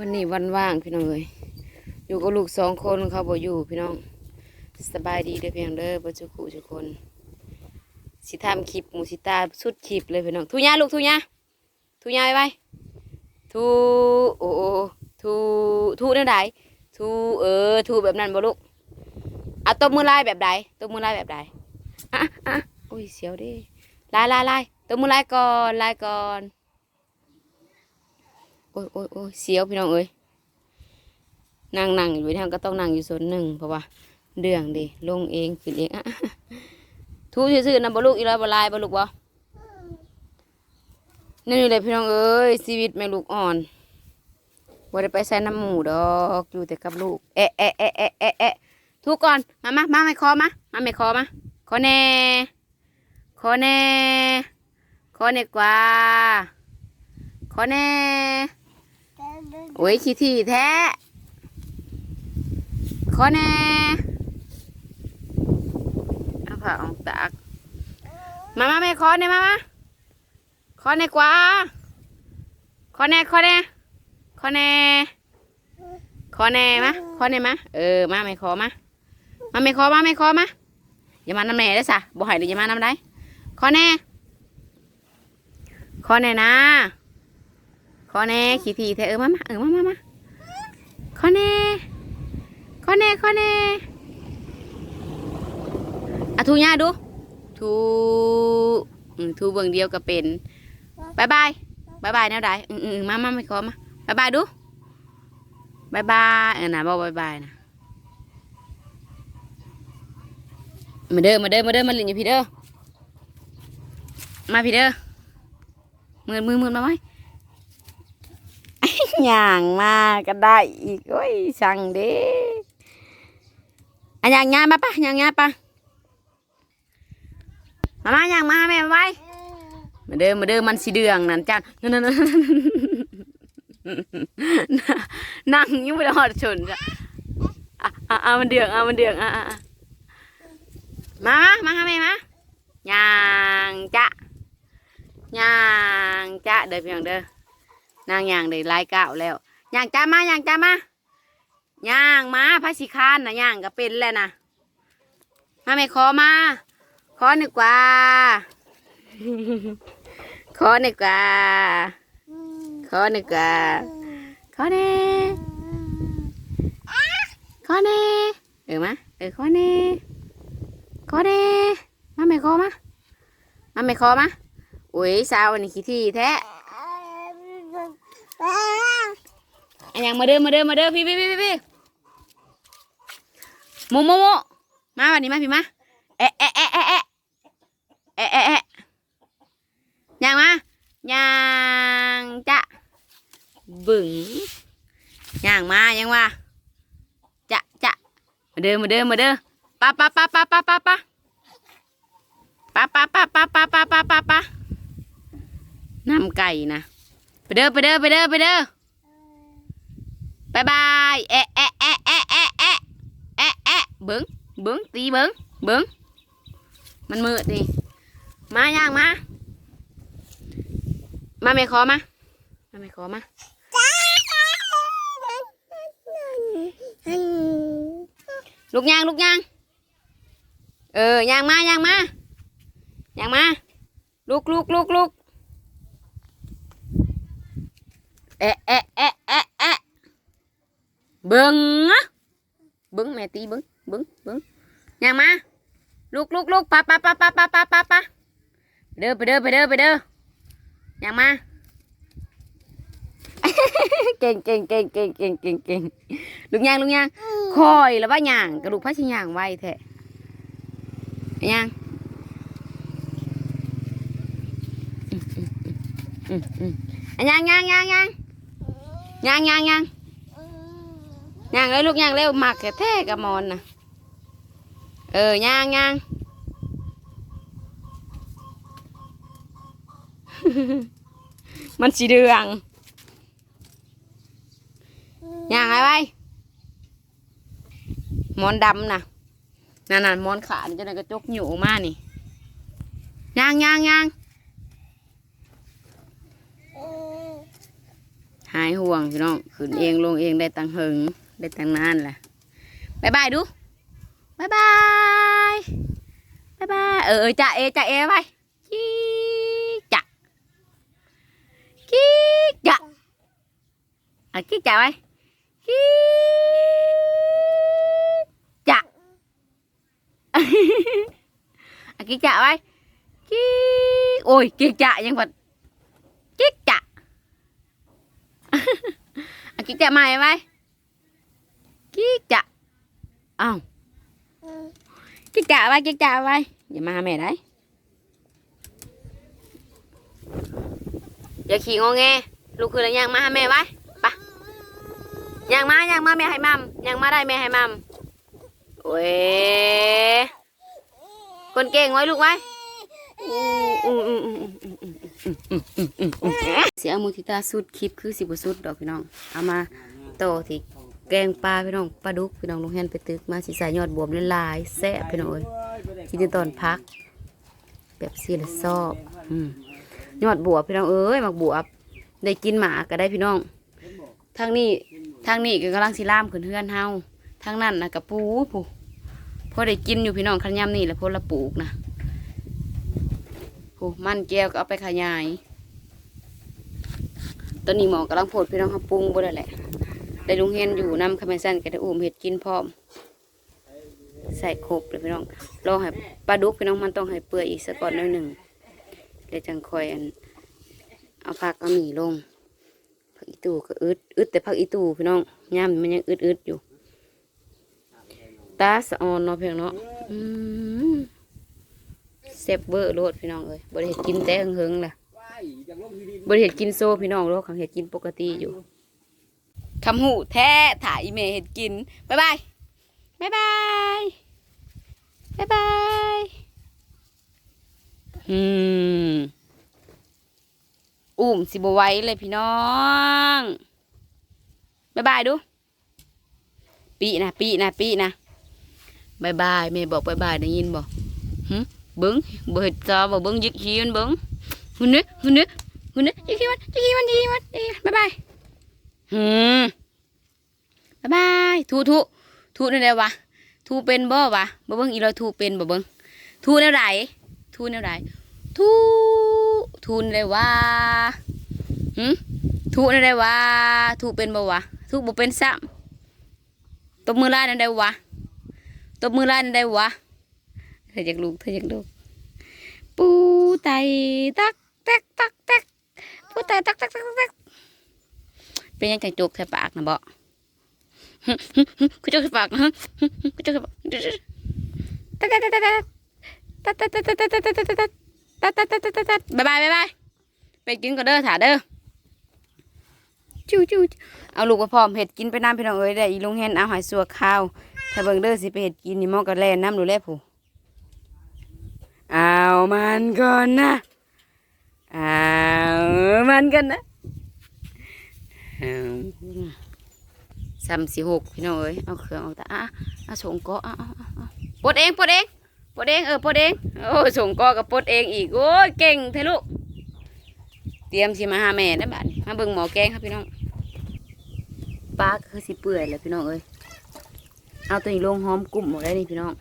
วันนี้วันว่างพี่น้องเอ้ยอยู่กับลูกสองคนเขาบ่อยู่พี่น้องสบายดีเด้อพี่น้องเด้อบ่จุกุทุกคนสิทำคลิปหมูสิตาสุดคลิปเลยพี่น้องทุญาลูกทุญาทุญาไปไปทุโอ้โอ้ทุทุนั่นใดทุเออทุแบบนั้นบ่ลูกเอาตบมือไลายแบบใดตบมือไลายแบบใดอะอะอุ้ยเสียวดิไลายลายลายตบมือไลายก่อนไลายก่อน อ้ยโอ้ยโอ้ยเสียวพี่น้องเอ้ยนั่งนั่งอยู่ทางก็ต้องนั่งอยู่โซนหนึ่งเพราะว่าเดืองดิลงเองขึ้นเองอะทูซื่อๆนะบลูกอีร้อยบลายบลูกบ่นี่เลยพี่น้องเอ้ยชีวิตแม่ลูกอ่อนบ่ได้ไปใส่น้ำหมูดอกอยู่แต่กับลูกเอะเอะเอะเอะเอะเอะทุกก่อนมามามาไม่คอมามาไม่คอมาขอแน่ขอแน่ขอแน่กว่าขอแน่ โอ้ยขี้ที่แท้ขอแน่เอาผ้าออกตากมามาแม่ขอเนี่ยมามาขอเนี่ยกว่าขอแน่ขอแน่ขอแน่ขอแน่มาขอแน่มาเออมาไม่ขอมามาไม่ขอมาไม่ขอมาอย่ามาน้ำแน่ได้สะบ่หายเลยอย่ามาน้ำได้ขอแน่ขอแน่นะ อแน่ขี้ทีแท้เออมามาเออมามามาขอแน่ขอแน่ขอแน่อะทูย่าดูทูทูเบิ่งเดียวก็เป็นบายบายบายบายแนวใดอืมอืมมามาไม่ขอมาบายบายดูบายบายเออนะบอกบายบายนะมาเด้อมาเด้อมาเด้อมาเลินอยู่พี่เด้อมาพี่เด้อมือมือมือมาไว้ ย่างมาก็ได้อีกโอ้ยสั่งเด้อันย่างงามาปะย่างงานปะมามาย่างมาแม่ไว้มาเดิมมาเดิมมันสีเดืองนั่นจ้านั่นนั่นนั่งยังไม่ได้หอดชนจ้ะอะอะอะมันเดืองอะมันเดืองอะอะมามามาแม่มาย่างจ้ะย่างจ้ะเด้อพี่น้องเด้อ นางย่างได้ลายก้าวแล้วย่างจ้ามาย่างจ้ามาย่างมาพระสิคานนะย่างก็เป็นแล้วนะมาแม่ขอมา ขอหนึ่งกว่า ขอหนึ่งกว่า ขอหนึ่งกว่า ขอเน่ขอเน่เออมาเออขอเน่ขอเน่มาไม่ขอมามาไม่ขอมาอุ้ยสาวนนี้ขี้ที่แท้อัน ยังมาเด้อมาเด้อมาเด้อพี่พี่พี่พี่พี่หมูมูมูมาวันนี้มาพี่มาเอะเอะเอะเอะเอะเอะเอะเอะยังมายังจะบึ๋งยังมายังว่าจะจะมาเด้อมาเด้อมาเด้อปะปะปะปะปะปะปะปะปะปะปะปะปะปะปะปะน้ำไก่นะไปเด้อไปเด้อไปเด้อไปเด้อ บายบายเอะเอะเอะเอะเอะเอะเอะเอะเบิ้งเบิ้งตีเบิ้งเบิ้งมันมืดดิมาย่างมามาไม่ขอมามาไม่ขอมาลูกย่างลูกย่างเออย่างมาย่างมาย่างมาลูกลูกลูกลูกเอะเอะเอะเอะเอะ เบิ้งอะเบิ้งแม่ตีเบิ้งเบิ้งเบิ้งย่างมาลูกลูกลูกปะปะปะปะปะปะปะปะเด้อไปเด้อไปเด้อไปเด้อ ย่างเลยลูกย่างเร็วหมักแท้กับมอนนะเออย่างย่างมันสีเดืองย่างอะไรมอนดำนะนั่นน่ะมอนขาจะได้กระจกหยูมากนี่ย่างย่างย่างหายห่วงพี่น้องขืนเองลงเองได้ตังหึง đến từ nhan là, bye bye du, bye bye, bye bye, ở chạy chạy ได้แต่งงานล่ะบายบายดูบายบายบายบายเออจ่าเอจ่าเอไปจี้จ่าจี้จ่า à chứ chào ai chạy, à chứ chào bay, chứ ôi chứ chạy nhân vật. Chứ chạy, à chứ chà mày bay. กิ๊กจะอ้าวกิ๊กจะไปกิ๊กจะไปอย่ามาหาแม่ได้อย่าขี่งอแงลูกคืออะไรยังมาหาแม่ไว้ปะยังมายังมาแม่ให้มัมยังมาได้แม่ให้มัมโอ้ยคนเก่งไว้ลูกไว้เสียมูทิตาสุดคลิปคือสิบสุดดอกพี่น้อง เอามาโตที่ แกงปลาพี่น้องปลาดุกพี่น้องลงแฮนไปตึกมาสิใส่ยอดบวบละลายแซ่บพี่น้องเอ้ยกินตอนพักแบบซีละซอบยอดบวบพี่น้องเอ้ยมักบวบได้กินหมาก็ได้พี่น้องทางนี้ทางนี้ก็กำลังสิล่ามขึ้นเฮือนเฮาทางนั้นนะกระปูผู้พอได้กินอยู่พี่น้องคันยำนี่แหละพอละปลูกนะผู้มันแก้วก็เอาไปขยายตอนนี้หมอกำลังโพดพี่น้องเขาปรุงบ่ได้แหละ ได้ลุงเฮนอยู่นำคาเมซันก็ได้อุ้มเห็ดกินพร้อม ใส่ครบเลยพี่น้องรอให้ปลาดุกพี่น้องมันต้องให้เปื่อยอีกสักก่อนหน่อยหนึ่งเดี๋ยวจังคอยอันเอาผักเอาหมี่ลงผักอีตูก็อึดอึดแต่ผักอีตูพี่น้องย่ามมันยังอึดอึดอยู่ ตาสะออนเนาะเพียงเนาะเซฟเวอร์โลดพี่น้องเอ้ยบริเห็ดกินแต่เฮงๆล่ะบริเห็ดกินโซ่พี่น้องโลดขังเห็ดกินปกติอยู่ คำหูแท้ถ่ายอีเมเห็ดกินบ๊ายบายบ๊ายบายบ๊ายบายอืมอุ้มสิบไว้เลยพี่น้องบายบายดู ปีนะปีนะปีนะบายบายแม่บอกบายบายได้ยินบอกหึเบิ้งบ่เห็ดจอบ่เบิ้งยึกขี้มันเบิ้งหุ่นเนื้อหุ่นเนื้อหุ่นเนื้อยึกขี้มันยึกขี้มันยึกขี้มันยึกขี้มันบายบาย หืมบายบายทูทูทูนี่ได้วะทูเป็นบ่วะบ่เบิ้งอีลอยทูเป็นบ่เบิ้งทูแนวไหนทูแนวไหนทูทูนได้ว่าหืมถูนั่นได้วะถูเป็นบ่วะถูบ่เป็นซ้ำตบมือลายนั่นได้วะตบมือลายนั่นได้วะเธออยากลูกเธออยากลูกปูไตตักแตกตักแตกปูไตตักแตกตักแตก เป็นยังไงจุกใส่ปากนะบ่หึหึหึกูจกใส่ปากนะกูจกใส่ปากตัดตัดตัดตัดตัดตัดตัดตัดตัดตัดตัดตัดตัดตัดตัดตัดตัดตัดบ๊ายบายบายบายไปกินก็เด้อถาเด้อจู้จู้เอาลูกมาพร้อมเห็ดกินไปน้ำพี่น้องเอ้ยได้อีลุงเฮนเอาหอยสัวข้าวถ้าเบิ่งเด้อสิไปเห็ดกินนี่มอก็แล่นน้ำดูแลผู้เอามันก่อนนะเอามันกันนะ สามสี่หกพี่น้องเอ้ยเอาเครื่องออกตาอะอะส่งเกาะอะอะอะอะปดเองปดเองปดเองเออปดเองโอ้ส่งเกาะกับปดเองอีกโอ้ยเก่งเทลูกเตรียมสิมาหาแม่นะบ้านมาเบิ่งหมอแกงครับพี่น้องปลาคือสิเปื่อยแล้วพี่น้องเอ้ยเอาตัวนี้ลงหอมกลุ่มหมดได้นี่พี่น้อง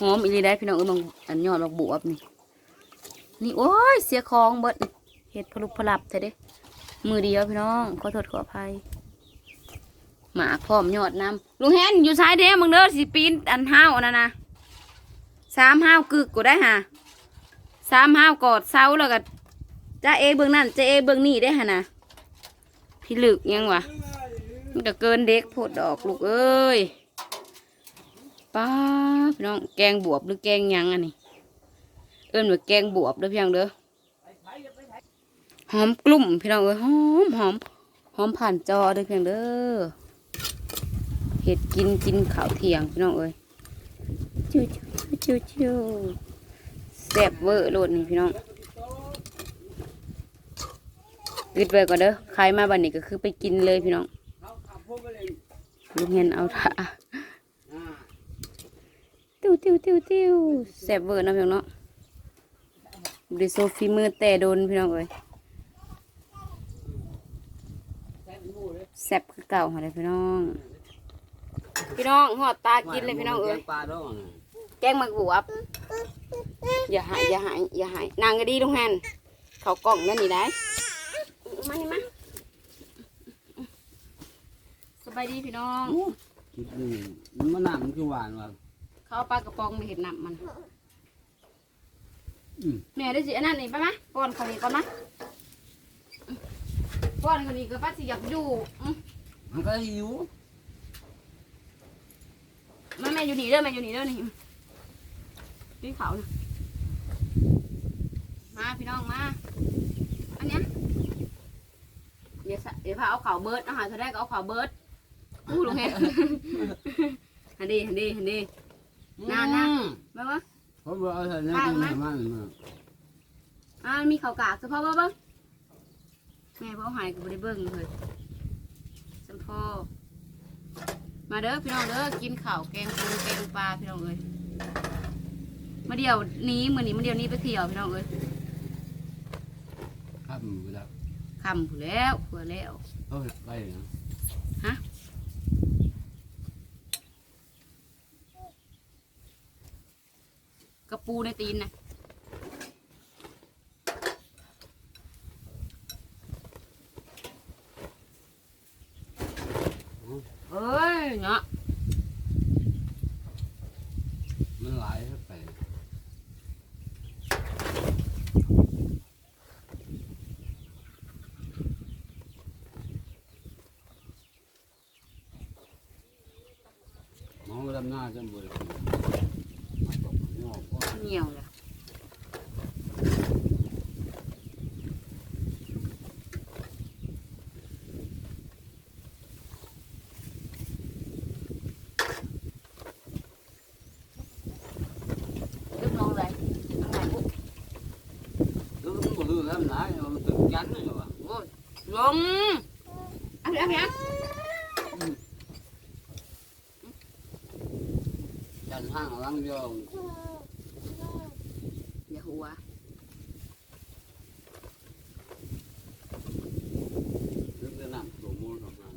หอมอีหลีได้พี่น้องเอ้ยบางอันยอดดอกบวบนี่นี่โอ้ยเสียของเบิดเห็ดพลุพลับแท้เด้ มือเดียวพี่น้อง ขอโทษขออภัยหมาพร้อมยอดน้ำลุงแฮนอยู่ซ้ายเด้มึงเด้อสิปีนอันห้าวอันนั้นนะสามห้าวกึกกูได้ห่ะสามห้าวกอดเสาแล้วก็จ้าเอเบื้องนั่นจ้าเอเบื้องนี่ได้ฮะนะพี่ลึกยังวะมันก็เกินเด็กโพดดอกลูกเอ้ยป้าพี่น้องแกงบวบหรือแกงหยังอันนี้ เอิ้นว่าแกงบวบเด้อพี่น้องเด้อ หอมกลุ่มพี่น้องเอ้ยหอมหอมหอมผ่านจอเด้อพี่น้องเด้อเห็ดกินกินข้าวเที่ยงพี่น้องเอ้ยจิ้วจิ้วจิ้วจิ้วแซ่บเวอร์โลดนี่พี่น้องปิดไว้ก่อนเด้อใครมาบันนี้ก็คือไปกินเลยพี่น้องลุงเห็นเอาท่าติ้วติ้วติ้วติ้วแซ่บเวอร์เนาะพี่น้องเนาะดิโซฟีมือแต่โดนพี่น้องเอ้ย แซ่บคือเก่าหั่นเลยพี่น้อง พี่น้องหอดตากินเลยพี่น้องเอ้ยปลาดองน่ะแกงหมักบวบอย่าหายอย่าหายอย่าหายนางก็ดีลุงแฮนเขากล่องนั่นนี่ได้มานี่มาสบายดีพี่น้องคิดดูมันมะนาวมันคือหวานว่ะเขาเอาปลากระป๋องมาเห็ดน้ำมันอืมแม่ได้สิอันนั้นนี่ไปไหมป้อนเขานี่ก่อนมะป้อนเขานี่ก็ป้าสิอยากอยู่อื้อมันก็หิวมาแม่อยู่นี่เด้อแม่อยู่นี่เด้อนี่พี่เขานะมาพี่น้องมา อันเนี้ยเดี๋ยวสะเดี๋ยวพาเอาข่าวเบิร์ดอาหารเขาได้ก็เอาข่าวเบิร์ดอู้ลุงเห็นฮันดีฮันดีฮันดี นานนะอืมมาบ่เพราะว่าเอาใส่น้ำปลากินไหมมันมาอ่ามีข่าวกากเฉพาะบ่เบิ้ง แม่พ่อหายก็บ่ได้เบิ้งเลยสัมพ่อมาเด้อพี่น้องเด้อกินข้าวแกงปูแกงปลาพี่น้องเอ้ยมาเดี๋ยวนี้มื้อนี้มาเดี๋ยวนี้ไปเที่ยวพี่น้องเอ้ยครับเวลาค่ำผู้นแล้วเผื่อแล้ว เอาไปนะกระปูในตีนนะเอ้ยเนาะ มันหลายเข้าไปมองไปดำ หน้าจนบุรีมาตกงอกว่าเหนียวเลย Nước ngon vậy. Ăn này cũng ดูมันก็ดูแล้วมันหนามันตึงยันเลยว่ะ ngon. Ngon. Ăn đi, ăn đi, ăn. ยันห้างหลังเดียว Dạ hùa. ถึงจะนำตัวมูลออกมา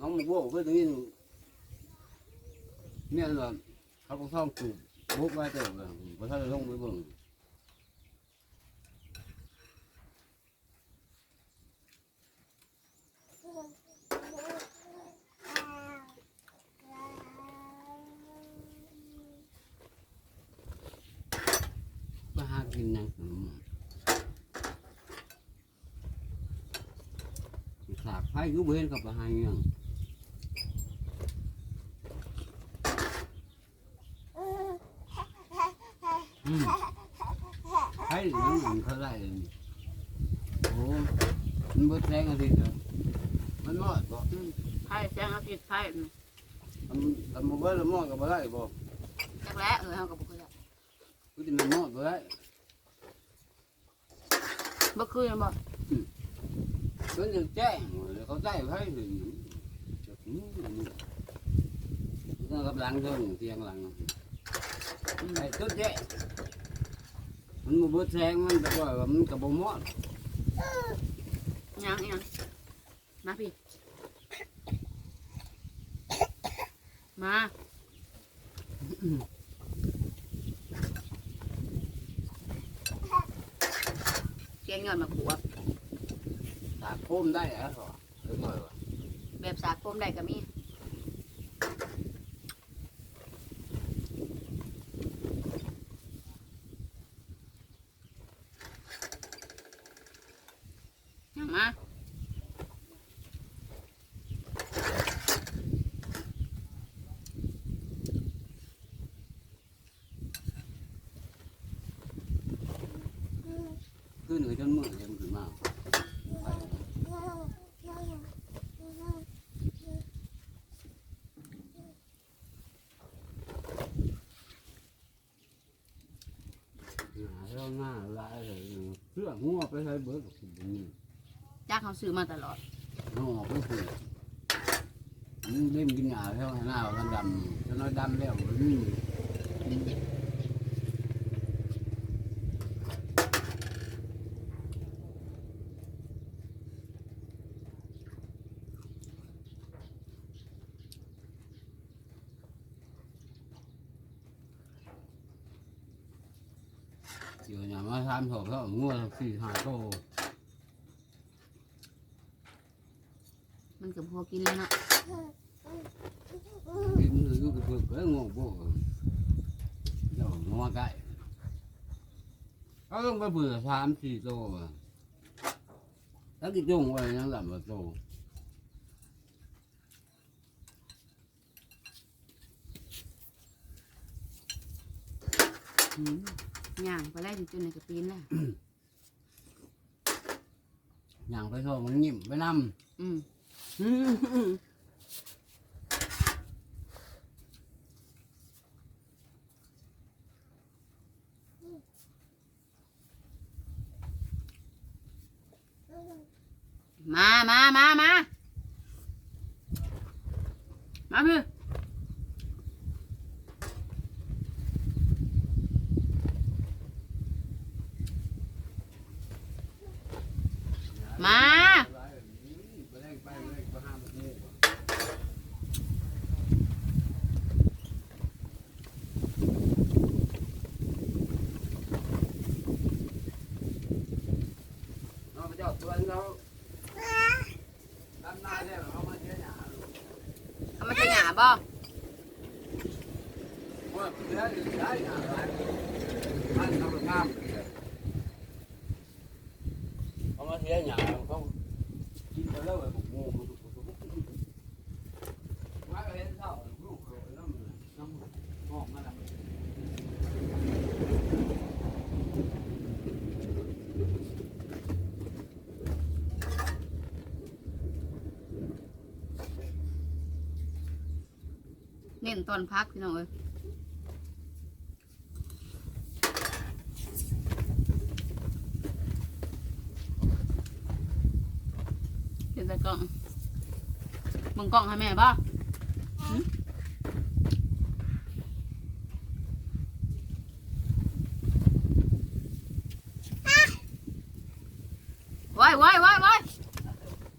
น้องมันโบ้ก็ถึงเนี่ยเหรอเขาก็ท่องจูบบุกไว้เต็มเลยเพราะถ้าจะลงไปเบิ่ง มาหากินนังขนมสากไผ่ก็เว้นกับมาหาเงี้ยงอืมไผ่หนังมันเขาได้เลยโอ้มันเบิดแรงอะไรเถอะมันมอดบ่ Hai sang ăn thịt hai. ทำทำมาเบิดแล้วมอดก็บ่ได้บ่ Chắc lẽ ở không có bụng rồi. กูจะมันมอดบ่ได้ Bất cứ mà. ก็ยังแจ้งเขาได้ไผ่ถึงก็กำลังเดินเตียงหลังไอ้ตุ๊ดเจ๊มันมาเบิดแสงมันแต่ว่ามันกับบมอด Nhang nhang. Má phi. Má. Chén nhọn mà của ตากโคมได้เหรอเหรอเออหน่อยว่ะแบบสากลมได้ก็มีเอามา ขึ้นเหนือจนมือเต็มขึ้นมาไปหาเรื่องหน้าลายเลยเสื้ องัวไปใช้เบิร์ดกับคุณนี่จ้าเขาซื้อมาตลอดงัวก็คือมันเล่นกินหนาเท่าหน้ากันดำจนน้อยดำแล้วมันนี่ ทำถอดแล้วงัวสี่ห้าโตมันก็พอกินแล้วเนาะกินหรือก็เพิ่งเอ้ยงงพวกเดี๋ยวงัวไก่ก็ต้องไปเผื่อสามสี่โตอะแล้วกินจุ่งไว้ยังหลับโตอืม ย่างไปไล่ถึงจนในกระปีนแล้วอย่างไปโทษมันยิ้มไปนอืมำอืม อืม มามามามามาพี่มา ไปเล่นไปเล่นไปห้ามมันงู เอาไปจอดตัวเขาดำนาได้เอามาเยอะหนา เอามาใช้หยาบ่ ว่าเพื่อนได้หนาไรมันทำงามเอามาเทียหนาเขากินไปแล้วแบบงูมาเห็นเท่าลูกเขาน้ำน้ำห้องนั่นแหละ เน้นตอนพักพี่น้องเอ้ยเห็นแต่กล่องมึง กล่องให้แม่บ่หึไว้ไว้ไว้ไว้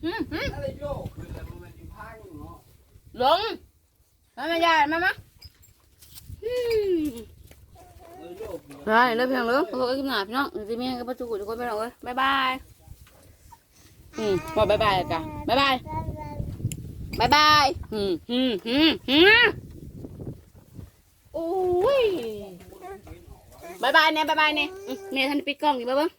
อืมอืมอะไรโยกคือแต่มันเป็นพังเนาะลงมาแม่ยายมามาอืมโยกได้เลยเพียงเลยขอโทษกับหนาพี่น้องจะมีกับประตูทุกคนไปหน่อยเว้ยบายบายอืมบอกบายบายกันบายบาย บายบายอืมอืมอืมอืมโอ้ยบายบายเนี่ยบายบายเนี่ยอืมเมย์ทันปิดกล้องอยู่บ้าง